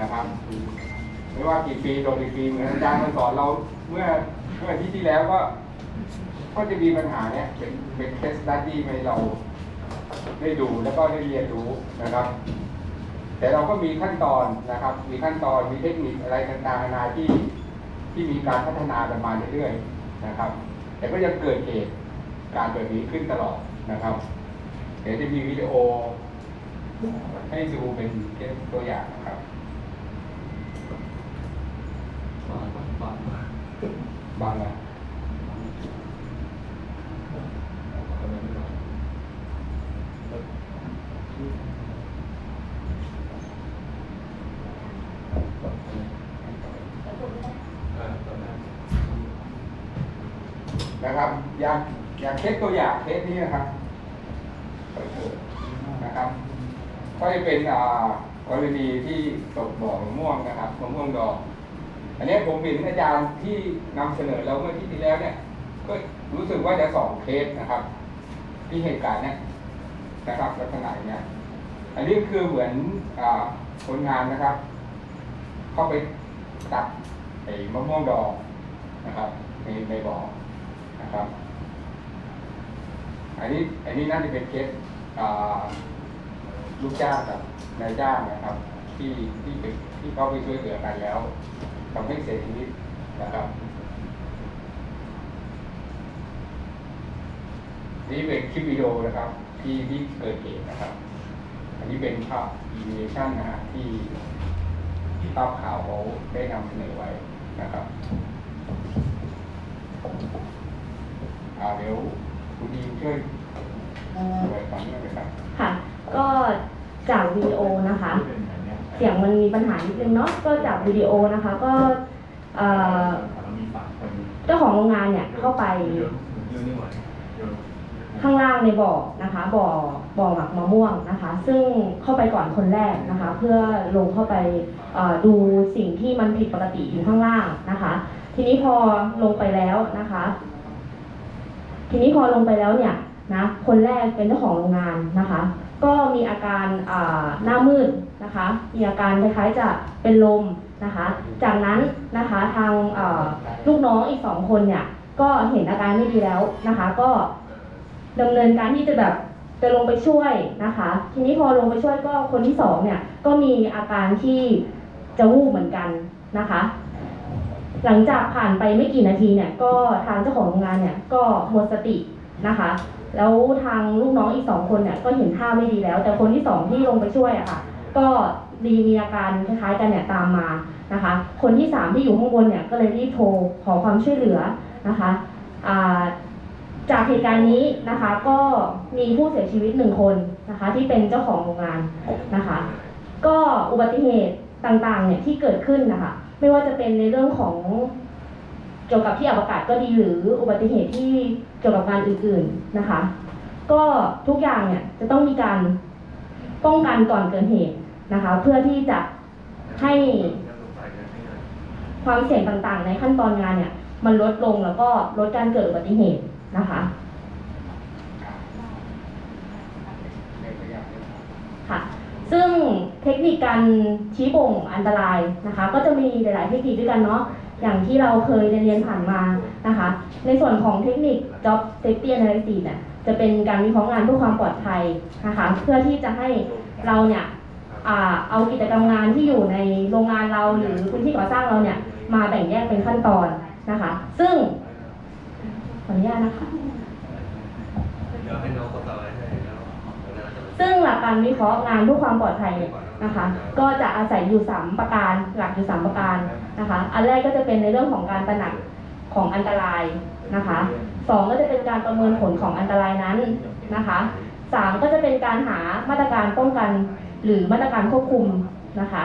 นะครับ ไม่ว่ากี่ปีตรงอีกปีเหมือนอาจารย์มาสอนเราเมื่อเมื่อทิตย์ที่แล้วก็ ก็จะมีปัญหาเนี้ยเป็นเป็นเคสตัดดี้ให้เราได้ดูแล้วก็ได้เรียนรู้นะครับ แต่เราก็มีขั้นตอนนะครับ มีขั้นตอนมีเทคนิคอะไรต่างๆนานาที่ที่มีการพัฒนากันมาเรื่อยๆนะครับ แต่ก็ยังเกิดเหตุการณ์แบบนี้ขึ้นตลอดนะครับ เดี๋ยวจะมีวิดีโอ ให้ดูเป็นเคสตัวอย่างนะครับบางบังบังนะนะครับ อยากอยากเคสตัวอย่างเคสนี้นะครับนะครับ ก็จะเป็นอ่ากรณีที่ตกบ่อมะม่วงนะครับมะม่วงดอกอันนี้ผมเห็นอาจารย์ที่นำเสนอเราเมื่อที่ที่แล้วเนี่ย ก็รู้สึกว่าจะสองเคสนะครับ ที่เหตุการณ์เนี่ยนะครับลักษณะเนี้ยอันนี้คือเหมือนอคนงานนะครับ เข้าไปตัดไอ้มะม่วงดองนะครับในในบ่อนะครับ อันนี้อันนี้น่าจะเป็นเคสอ่า ลูกจ้างกับนายจ้างนะครับ ที่ที่ไปที่เขาไปช่วยเหลือกันแล้วทำให้เสียชีวิตนะครับนี่เป็นคลิปวิดีโอนะครับ ที่ที่เกิดเหตุนะครับ อันนี้เป็นภาพอินเนชั่นนะฮะที่ที่ภาพข่าวเขาได้นำเสนอไว้นะครับอาเดี๋ยวคุณดีช่วยช่วยฟังหน่อยครับ จากวิดีโอนะคะ เสียงมันมีปัญหานิดนึงเนาะก็จากวิดีโอนะคะ ก็เจ้าของโรงงานเนี่ยเข้าไปข้างล่างในบ่อนะคะบ่อบ่อหมักมะม่วงนะคะ ซึ่งเข้าไปก่อนคนแรกนะคะ เพื่อลงเข้าไปดูสิ่งที่มันผิดปกติอยู่ข้างล่างนะคะ ทีนี้พอลงไปแล้วนะคะ ทีนี้พอลงไปแล้วเนี่ยนะคนแรกเป็นเจ้าของโรงงานนะคะ ก็มีอาการหน้ามืดนะคะ มีอาการคล้ายๆจะเป็นลมนะคะ จากนั้นนะคะทางลูกน้องอีกสองคนเนี่ยก็เห็นอาการไม่ดีแล้วนะคะ ก็ดำเนินการที่จะแบบจะลงไปช่วยนะคะ ทีนี้พอลงไปช่วยก็คนที่สองเนี่ยก็มีอาการที่จะวูบเหมือนกันนะคะ หลังจากผ่านไปไม่กี่นาทีเนี่ยก็ทางเจ้าของโรงงานเนี่ยก็หมดสตินะคะ แล้วทางลูกน้องอีกสองคนเนี่ยก็เห็นท่าไม่ดีแล้ว แต่คนที่สองที่ลงไปช่วยอะค่ะ ก็ดีมีอาการคล้ายๆกันเนี่ยตามมานะคะ คนที่สามที่อยู่ข้างบนเนี่ยก็เลยรีบโทรขอความช่วยเหลือนะคะจากเหตุการณ์นี้นะคะก็มีผู้เสียชีวิตหนึ่งคนนะคะ ที่เป็นเจ้าของโรงงานนะคะ ก็อุบัติเหตุต่างๆเนี่ยที่เกิดขึ้นนะคะ ไม่ว่าจะเป็นในเรื่องของเกี่ยวกับที่อับอากาศก็ดีหรืออุบัติเหตุที่ กี่ยวกับงานอื่นๆนะคะ ก็ทุกอย่างเนี่ยจะต้องมีการป้องกันก่อนเกิดเหตุนะคะ เพื่อที่จะให้ความเสี่ยงต่างๆ ในขั้นตอนงานเนี่ย มันลดลงแล้วก็ลดการเกิดอุบัติเหตุนะคะค่ะซึ่งเทคนิคการชี้บ่งอันตรายนะคะ ก็จะมีหลายๆเทคนิคด้วยกันเนาะ อย่างที่เราเคยเรียนๆผ่านมานะคะ ในส่วนของเทคนิค job safety analysis เนี่ยจะเป็นการวิเคราะห์งานเพื่อความปลอดภัยนะคะเพื่อที่จะให้เราเนี่ยอ่าเอากิจกรรมงานที่อยู่ในโรงงานเราหรือพื้นที่ก่อสร้างเราเนี่ยมาแบ่งแยกเป็นขั้นตอนนะคะ ซึ่งขออนุญาตนะคะเดี๋ยวให้น้องกดต่อไว้ให้แล้วเดี๋ยวเราจะไปซึ่งหลักการวิเคราะห์งานเพื่อความปลอดภัยเนี่ย นะคะ ก็จะอาศัยอยู่ 3 ประการหลักอยู่ 3 ประการนะคะ อันแรกก็จะเป็นในเรื่องของการตระหนักของอันตรายนะคะสองก็จะเป็นการประเมินผลของอันตรายนั้นนะคะสามก็จะเป็นการหามาตรการป้องกันหรือมาตรการควบคุมนะคะ